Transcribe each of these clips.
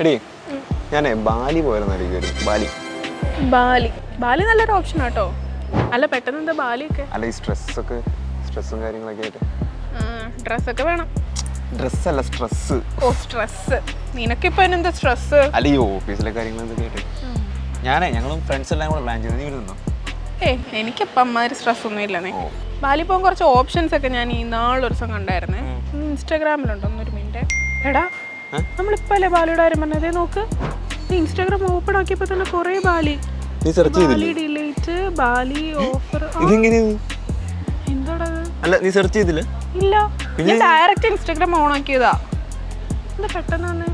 എടി ഞാനേ ബാലി പോയിരുന്നായിരിക്കും ബാലി. ബാലി. ബാലി നല്ലൊരു ഓപ്ഷൻ ആട്ടോ. അല്ല പെട്ടെന്ന് എന്താ ബാലിയൊക്കെ? അല്ല ഈ സ്ട്രെസ് ഒക്കെ സ്ട്രെസ്സും കാര്യങ്ങളൊക്കെ ആയിട്ട്. ഡ്രസ്സൊക്കെ വേണം. ഡ്രസ് അല്ല സ്ട്രെസ് ഓ സ്ട്രെസ് നിനക്ക് നിനക്കിപ്പോ എന്താ സ്ട്രെസ് അല്ല ഈ ഓഫീസിലെ കാര്യങ്ങൾ കാര്യങ്ങളൊക്കെ ആയിട്ട്? ഞാനേ ഞങ്ങളും ഫ്രണ്ട്സ് എല്ലാം കൂടെ പ്ലാൻ ചെയ്തു നീ വരുന്നുണ്ടോ എനിക്ക് എനിക്കിപ്പം അമ്മാതിരി സ്ട്രെസ് ഒന്നും ഇല്ലെന്നേ. നേ ബാലി പോകാൻ കുറച്ച് ഓപ്ഷൻസ് ഒക്കെ ഞാൻ ഈ നാളൊരു ദിവസം കണ്ടായിരുന്നേ. ഇൻസ്റ്റാഗ്രാമിലുണ്ടോ ഒന്നൊരു മിനിറ്റ്. എടാ ഏ? നമ്മളിപ്പോ അല്ലേ ബാലിയുടെ കാര്യം പറഞ്ഞതേ. നോക്ക്. നീ ഇൻസ്റ്റാഗ്രാം ഓപ്പൺ ആക്കിയപ്പോ തന്നെ കുറേ ബാലി. നീ സെർച്ച് ബാലി ഡിലേറ്റ് ബാലി ഓഫർ ഇതെങ്ങനെയാണ് എന്താടാ അല്ല നീ സെർച്ച് ചെയ്തില്ല? ഇല്ല. ഞാൻ ഡയറക്റ്റ് ഇൻസ്റ്റാഗ്രാം ഓൺ ആക്കിയതാ. എന്താ പെട്ടെന്ന് വന്നേ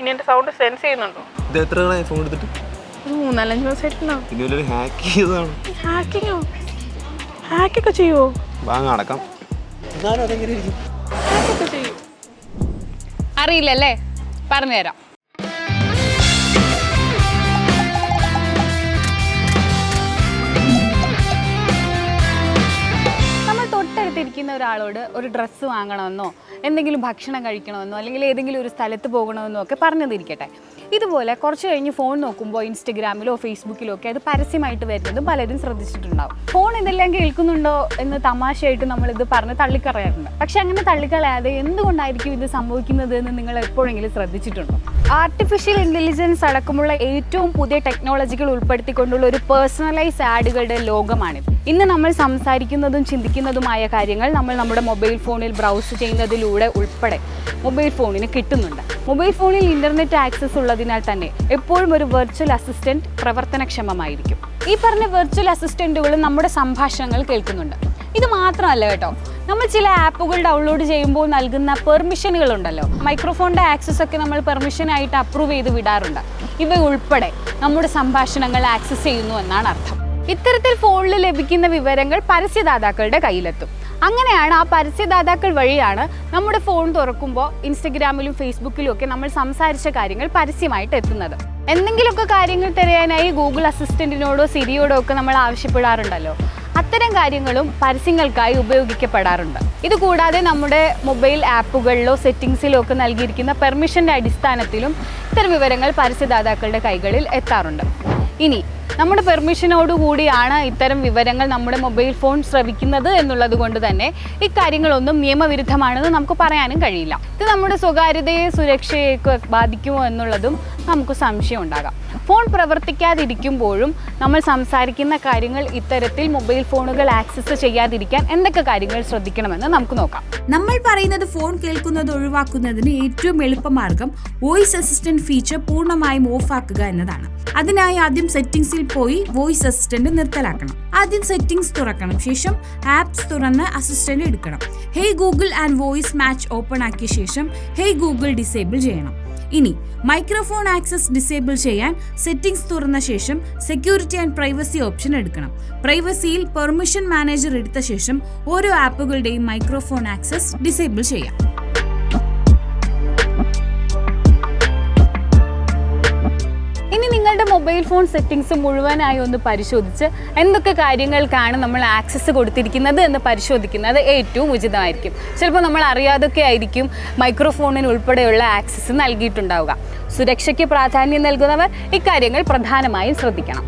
ഇനി എന്റെ സൗണ്ട് സെൻസ് ചെയ്യുന്നുണ്ടോ? ഇത് എത്ര ഫോൺ എടുത്തിട്ട്? ഒരു മൂന്നാലഞ്ച് ദിവസമായിട്ടുണ്ടോ? ഇനി വല്ലൊരു ഹാക്ക് ചെയ്തതാണ്. ഹാക്കിങ്ങോ ഹാക്കൊക്കെ ചെയ്യുവോ വാങ്ങ അടക്കാം. എന്നാലും അതെങ്ങനെ ഇരിക്കും ഹാക്കൊക്കെ ചെയ്യൂ? അറിയില്ലല്ലേ? പറഞ്ഞുതരാം തൊട്ടടുത്തിരിക്കുന്ന ഒരാളോട് ഒരു ഡ്രസ്സ് വാങ്ങണമെന്നോ എന്തെങ്കിലും ഭക്ഷണം കഴിക്കണമെന്നോ അല്ലെങ്കിൽ ഏതെങ്കിലും ഒരു സ്ഥലത്ത് പോകണമെന്നോ ഒക്കെ പറഞ്ഞതിരിക്കട്ടെ. ഇതുപോലെ കുറച്ച് കഴിഞ്ഞ് ഫോൺ നോക്കുമ്പോൾ ഇൻസ്റ്റഗ്രാമിലോ ഫേസ്ബുക്കിലോ ഒക്കെ അത് പരസ്യമായിട്ട് വരുന്നതും പലരും ശ്രദ്ധിച്ചിട്ടുണ്ടാവും. ഫോൺ ഇതെല്ലാം കേൾക്കുന്നുണ്ടോ എന്ന് തമാശയായിട്ട് നമ്മൾ പറഞ്ഞ് തള്ളിക്കളയാറുണ്ട്. പക്ഷെ അങ്ങനെ തള്ളിക്കളയാതെ എന്തുകൊണ്ടായിരിക്കും ഇത് സംഭവിക്കുന്നത് എന്ന് നിങ്ങൾ എപ്പോഴെങ്കിലും ശ്രദ്ധിച്ചിട്ടുണ്ടോ? ആർട്ടിഫിഷ്യൽ ഇന്റലിജൻസ് അടക്കമുള്ള ഏറ്റവും പുതിയ ടെക്നോളജികൾ ഉൾപ്പെടുത്തിക്കൊണ്ടുള്ള ഒരു പേഴ്സണലൈസ് ആഡുകളുടെ ലോകമാണിത്. ഇന്ന് നമ്മൾ സംസാരിക്കുന്നതും ചിന്തിക്കുന്നതുമായ കാര്യങ്ങൾ നമ്മൾ നമ്മുടെ മൊബൈൽ ഫോണിൽ ബ്രൗസ് ചെയ്യുന്നതിലൂടെ ഉൾപ്പെടെ മൊബൈൽ ഫോണിന് കിട്ടുന്നുണ്ട്. മൊബൈൽ ഫോണിൽ ഇന്റർനെറ്റ് ആക്സസ് ഉള്ളതിനാൽ തന്നെ എപ്പോഴും ഒരു വെർച്വൽ അസിസ്റ്റന്റ് പ്രവർത്തനക്ഷമമായിരിക്കും. ഈ പറഞ്ഞ വെർച്വൽ അസിസ്റ്റന്റുകളും നമ്മുടെ സംഭാഷണങ്ങൾ കേൾക്കുന്നുണ്ട്. ഇത് മാത്രമല്ല കേട്ടോ നമ്മൾ ചില ആപ്പുകൾ ഡൗൺലോഡ് ചെയ്യുമ്പോൾ നൽകുന്ന പെർമിഷനുകൾ ഉണ്ടല്ലോ മൈക്രോഫോണിന്റെ ആക്സസ് ഒക്കെ നമ്മൾ പെർമിഷൻ ആയിട്ട് അപ്രൂവ് ചെയ്ത് വിടാറുണ്ട്. ഇവ ഉൾപ്പെടെ നമ്മുടെ സംഭാഷണങ്ങൾ ആക്സസ് ചെയ്യുന്നു എന്നാണ് അർത്ഥം. ഇത്തരത്തിൽ ഫോണിൽ ലഭിക്കുന്ന വിവരങ്ങൾ പരസ്യദാതാക്കളുടെ കയ്യിലെത്തും. അങ്ങനെയാണ് ആ പരസ്യദാതാക്കൾ വഴിയാണ് നമ്മുടെ ഫോൺ തുറക്കുമ്പോൾ ഇൻസ്റ്റഗ്രാമിലും ഫേസ്ബുക്കിലും ഒക്കെ നമ്മൾ സംസാരിച്ച കാര്യങ്ങൾ പരസ്യമായിട്ട് എത്തുന്നത്. എന്തെങ്കിലുമൊക്കെ കാര്യങ്ങൾ തിരയാനായി ഗൂഗിൾ അസിസ്റ്റന്റിനോടോ സിരിയോടോ ഒക്കെ നമ്മൾ ആവശ്യപ്പെടാറുണ്ടല്ലോ. അത്തരം കാര്യങ്ങളും പരസ്യങ്ങൾക്കായി ഉപയോഗിക്കപ്പെടാറുണ്ട്. ഇതുകൂടാതെ നമ്മുടെ മൊബൈൽ ആപ്പുകളിലോ സെറ്റിങ്സിലോ ഒക്കെ നൽകിയിരിക്കുന്ന പെർമിഷന്റെ അടിസ്ഥാനത്തിലും ഇത്തരം വിവരങ്ങൾ പരസ്യദാതാക്കളുടെ കൈകളിൽ എത്താറുണ്ട്. ഇനി നമ്മുടെ പെർമിഷനോട് കൂടിയാണ് ഇത്തരം വിവരങ്ങൾ നമ്മുടെ മൊബൈൽ ഫോൺ ശ്രവിക്കുന്നത് എന്നുള്ളത് കൊണ്ട് തന്നെ ഇക്കാര്യങ്ങളൊന്നും നിയമവിരുദ്ധമാണെന്ന് നമുക്ക് പറയാനും കഴിയില്ല. ഇത് നമ്മുടെ സ്വകാര്യതയെ സുരക്ഷയെയൊക്കെ ബാധിക്കുമോ എന്നുള്ളതും നമുക്ക് സംശയം ഉണ്ടാകാം. ഫോൺ പ്രവർത്തിക്കാതിരിക്കുമ്പോഴും നമ്മൾ സംസാരിക്കുന്ന കാര്യങ്ങൾ ഇത്തരത്തിൽ മൊബൈൽ ഫോണുകൾ ആക്സസ് ചെയ്യാതിരിക്കാൻ എന്തൊക്കെ കാര്യങ്ങൾ ശ്രദ്ധിക്കണമെന്ന് നമുക്ക് നോക്കാം. നമ്മൾ പറയുന്നത് ഫോൺ കേൾക്കുന്നത് ഒഴിവാക്കുന്നതിന് ഏറ്റവും എളുപ്പമാർഗം വോയിസ് അസിസ്റ്റന്റ് ഫീച്ചർ പൂർണമായും ആക്കുക എന്നതാണ്. അതിനായി ആദ്യം സെറ്റിംഗ്സിൽ പോയി വോയിസ് അസിസ്റ്റന്റ് നിർത്തലാക്കണം. ആദ്യം സെറ്റിംഗ്സ് തുറക്കണം. ശേഷം ആപ്സ് തുറന്ന് അസിസ്റ്റന്റ് എടുക്കണം. Hey Google and voice match open ആക്കിയ ശേഷം ഹേയ് ഗൂഗിൾ ഡിസേബിൾ ചെയ്യണം. ഇനി മൈക്രോഫോൺ ആക്സസ് ഡിസേബിൾ ചെയ്യാൻ സെറ്റിംഗ്സ് തുറന്ന ശേഷം സെക്യൂരിറ്റി ആൻഡ് പ്രൈവസി ഓപ്ഷൻ എടുക്കണം. പ്രൈവസിയിൽ പെർമിഷൻ മാനേജർ എടുത്ത ശേഷം ഓരോ ആപ്പുകളുടെയും മൈക്രോഫോൺ ആക്സസ് ഡിസേബിൾ ചെയ്യാം. മൊബൈൽ ഫോൺ സെറ്റിംഗ്സ് മുഴുവനായി ഒന്ന് പരിശോധിച്ച് എന്തൊക്കെ കാര്യങ്ങൾക്കാണ് നമ്മൾ ആക്സസ് കൊടുത്തിരിക്കുന്നത് എന്ന് പരിശോധിക്കുന്നത് ഏറ്റവും ഉചിതമായിരിക്കും. ചിലപ്പോൾ നമ്മൾ അറിയാതൊക്കെ ആയിരിക്കും മൈക്രോഫോണിന് ഉൾപ്പെടെയുള്ള ആക്സസ് നൽകിയിട്ടുണ്ടാവുക. സുരക്ഷയ്ക്ക് പ്രാധാന്യം നൽകുന്നവർ ഇക്കാര്യങ്ങൾ പ്രധാനമായും ശ്രദ്ധിക്കണം.